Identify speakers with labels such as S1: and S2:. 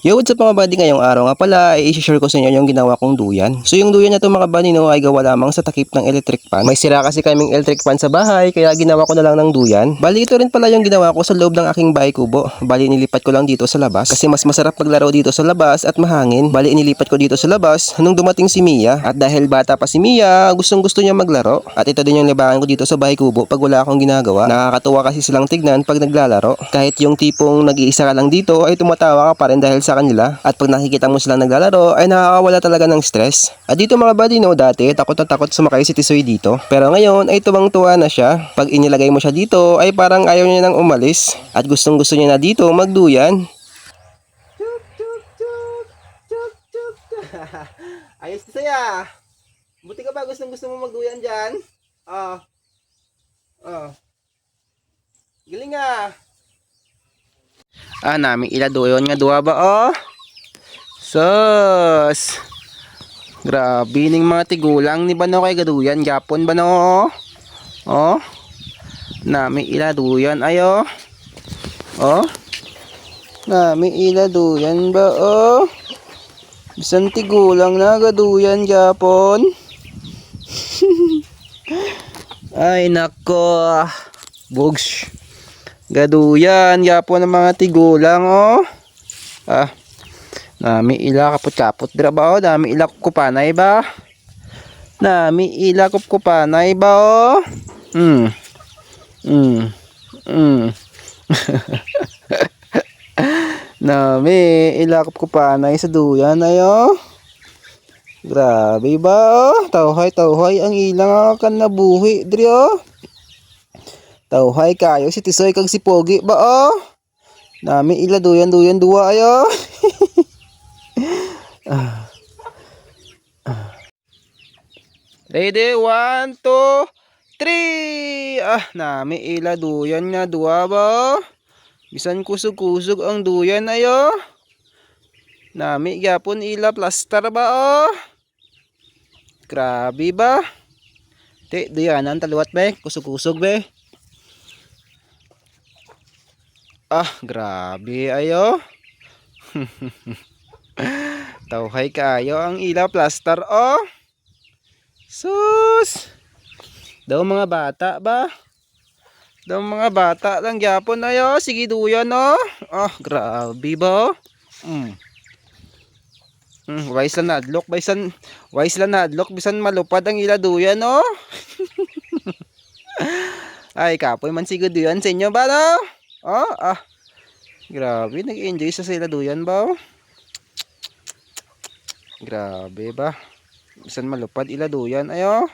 S1: Yo, what's up mga buddy? Ngayong araw nga pala ay i-share ko sa inyo yung ginawa kong duyan. So yung duyan na to mga buddy no ay gawa lamang sa takip ng electric pan. May sira kasi kaming electric pan sa bahay kaya ginawa ko na lang ng duyan. Bali ito rin pala yung ginawa ko sa loob ng aking bahay kubo. Bali nilipat ko lang dito sa labas kasi mas masarap maglaro dito sa labas at mahangin. Bali inilipat ko dito sa labas nung dumating si Mia. At dahil bata pa si Mia, gustong gusto niya maglaro. At ito din yung libangan ko dito sa bahay kubo pag wala akong ginagawa. Nakakatuwa kasi silang tignan pag naglalaro. Kahit yung tipong nag-iisa ka lang dito ay tumatawa ka pa rin dahil sa kanila. At pag nakikita mo silang naglalaro ay nakakawala talaga ng stress. At dito mga buddy no, dati takot na takot sumakay si Tisoy dito. Pero ngayon ay tuwang-tuwa na siya. Pag inilagay mo siya dito ay parang ayaw niya nang umalis. At gustong gusto niya na dito magduyan. Ayos Tisoy ah. Buti ka ba gustong gusto mo magduyan dyan? Ah. Galing ah. Ah, nami iladuyon nga duwa ba oh? Sus! Grabe ning mga tigulang ni Bano kay gaduyan Japon ba no? Oh? Nami iladuyan ayo. Oh? Nami iladuyan ba oh? Bisan tigulang na gaduyan Japon. Ay nako. Bugs. Gaduyan, yapo ng mga tigulang oh. Ah. Nami ila kapot-kapot dira ba oh, dami ila kupanay ba? Nami ila kupanay ba oh? Hmm. Hmm. Hmm. Nami ila kupanay sa duyan ayo. Grabe ba oh? Tawhay tawhay ang ilang kan nabuhi diri oh. Tawhay kayo si Tisoy kag si Pogi ba oh? Nami ila duyan duyan duwa ayo. Ah. Ah. Ready, one, two, three. Ah, nami ila duyan nga duwa ba oh? Bisan kusog-kusog ang duyan ayo. Nami gyapon ila plaster ba oh? Grabe ba? Te, duyanan taluwat be, kusog-kusog be. Ah, grabe ayo. Tawhay kayo ang ilaw plaster oh. Sus. Daw mga bata ba? Daw mga bata lang gyapon ayo. Sige duyan oh. Ah, grabe ba? Mm. Mm, wise lang nadlok, bisan wise lang nadlok bisan malupad ang ila duyan oh. Ay, kapoy man sigud duyan sa inyo ba no? Oh, ah. Grabe, nag-enjoy sa sila duyan ba? oh? Grabe ba? Bisan malupad ila duyan ayo.